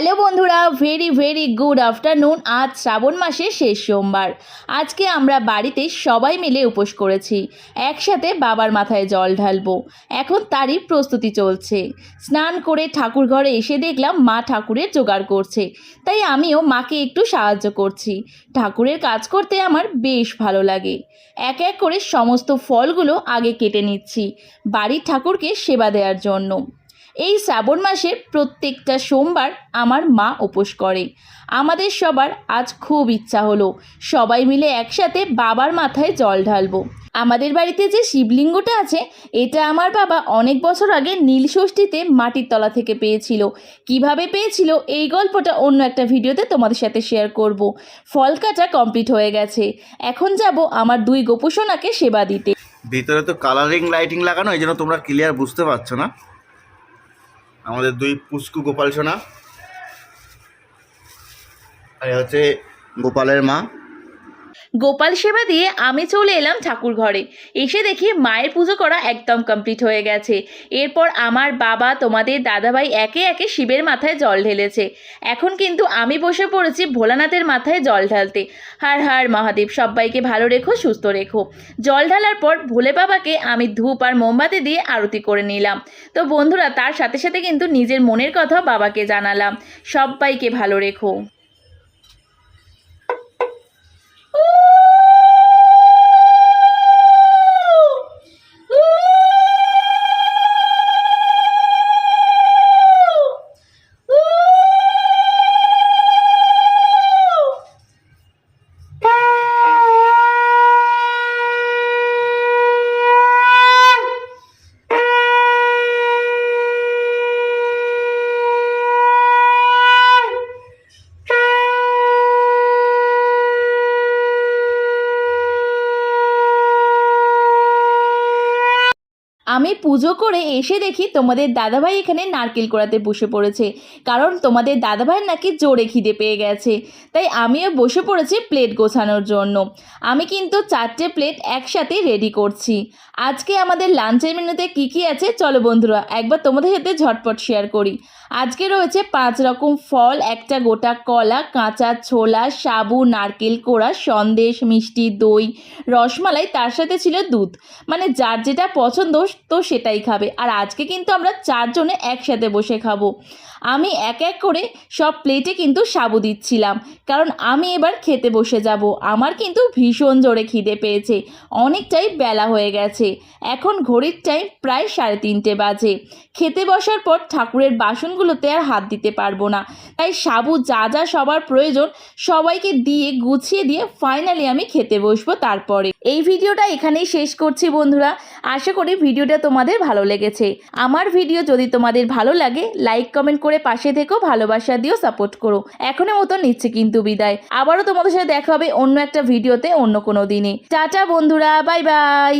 Hello বন্ধুরা very very good afternoon আজ শ্রাবণ মাসের শেষ সোমবার। আজকে আমরা বাড়িতে সবাই মিলে উপোস করেছি। একসাথে বাবার মাথায় জল ঢালবো। এখন তারই প্রস্তুতি চলছে। স্নান করে ঠাকুর ঘরে এসে দেখলাম মা ঠাকুরের জোগাড় করছে। তাই আমিও মাকে একটু সাহায্য করছি। ঠাকুরের কাজ করতে আমার বেশ ভালো লাগে। এক এক করে সমস্ত ফলগুলো আগে কেটে নিচ্ছি। বাড়ির ঠাকুরকে সেবা দেওয়ার জন্য। এই শ্রাবণ মাসের প্রত্যেকটা সোমবার আমার মা উপোস করে আমাদের সবার আজ খুব ইচ্ছা হলো সবাই মিলে একসাথে বাবার মাথায় জল ঢালবো। আমাদের বাড়িতে যে শিবলিঙ্গটা আছে, এটা আমার বাবা অনেক বছর আগে নীল ষষ্ঠীতে মাটির তলা থেকে পেয়েছিল। কীভাবে পেয়েছিল এই গল্পটা অন্য একটা ভিডিওতে তোমাদের সাথে শেয়ার করব। ফল কাটা কমপ্লিট হয়ে গেছে। এখন যাব আমার দুই গোপোষণাকে সেবা দিতে। ভিতরে তো কালারিং লাইটিং লাগানো, এই জন্য তোমরা ক্লিয়ার বুঝতে পারছ না। আমাদের দুই পুষ্কু গোপাল সোনা। আর হচ্ছে গোপালের মা। গোপাল সেবা দিয়ে আমি চলে এলাম ঠাকুর ঘরে। এসে দেখি মায়ের পুজো করা একদম কমপ্লিট হয়ে গেছে। এরপর আমার বাবা, তোমাদের দাদাভাই একে একে শিবের মাথায় জল ঢেলেছে। এখন কিন্তু আমি বসে পড়েছি ভোলানাথের মাথায় জল ঢালতে। হার হার মহাদেব, সবাইকে ভালো রেখো, সুস্থ রেখো। জল ঢালার পর ভোলে বাবাকে আমি ধূপ আর মোমবাতি দিয়ে আরতি করে নিলাম। তো বন্ধুরা, তার সাথে সাথে কিন্তু নিজের মনের কথা বাবাকে জানালাম। সবাইকে ভালো রেখো। আমি পুজো করে এসে দেখি তোমাদের দাদাভাই এখানে নারকেল কোড়াতে বসে পড়েছে। কারণ তোমাদের দাদাভাই নাকি জোরে খিদে পেয়ে গেছে। তাই আমিও বসে পড়েছি প্লেট গোছানোর জন্য। আমি কিন্তু চারটে প্লেট একসাথে রেডি করছি। আজকে আমাদের লাঞ্চের মেনুতে কী কী আছে? চলো বন্ধুরা, একবার তোমাদের সাথে ঝটপট শেয়ার করি। আজকে রয়েছে পাঁচ রকম ফল, একটা গোটা কলা, কাঁচা ছোলা, সাবু, নারকেল কোড়া, সন্দেশ, মিষ্টি, দই, রসমালাই, তার সাথে ছিল দুধ। মানে যার যেটা পছন্দ তো সেটাই খাবে। আর আজকে কিন্তু আমরা চারজনে একসাথে বসে খাব। আমি এক এক করে সব প্লেটে কিন্তু সাবু দিচ্ছিলাম। কারণ আমি এবার খেতে বসে যাব। আমার কিন্তু ভীষণ জোরে খিদে পেয়েছে। অনেকটাই বেলা হয়ে গেছে। এখন ঘড়ির টাইম প্রায় সাড়ে তিনটে বাজে। খেতে বসার পর ঠাকুরের বাসনগুলোতে আর হাত দিতে পারব না। তাই সাবু যা যা সবার প্রয়োজন সবাইকে দিয়ে, গুছিয়ে দিয়ে ফাইনালি আমি খেতে বসবো তারপরে। এই ভিডিওটা এখানেই শেষ করছি বন্ধুরা। আশা করি ভিডিওটা তোমাদের ভালো লেগেছে। আমার ভিডিও যদি তোমাদের ভালো লাগে লাইক কমেন্ট করে পাশে থেকেও ভালোবাসা দিও সাপোর্ট করো। এখনের মতো নিচ্ছে কিন্তু বিদায়। আবারও তোমাদের সাথে দেখা হবে অন্য একটা ভিডিওতে অন্য কোনো দিনে। টাটা বন্ধুরা বাই বাই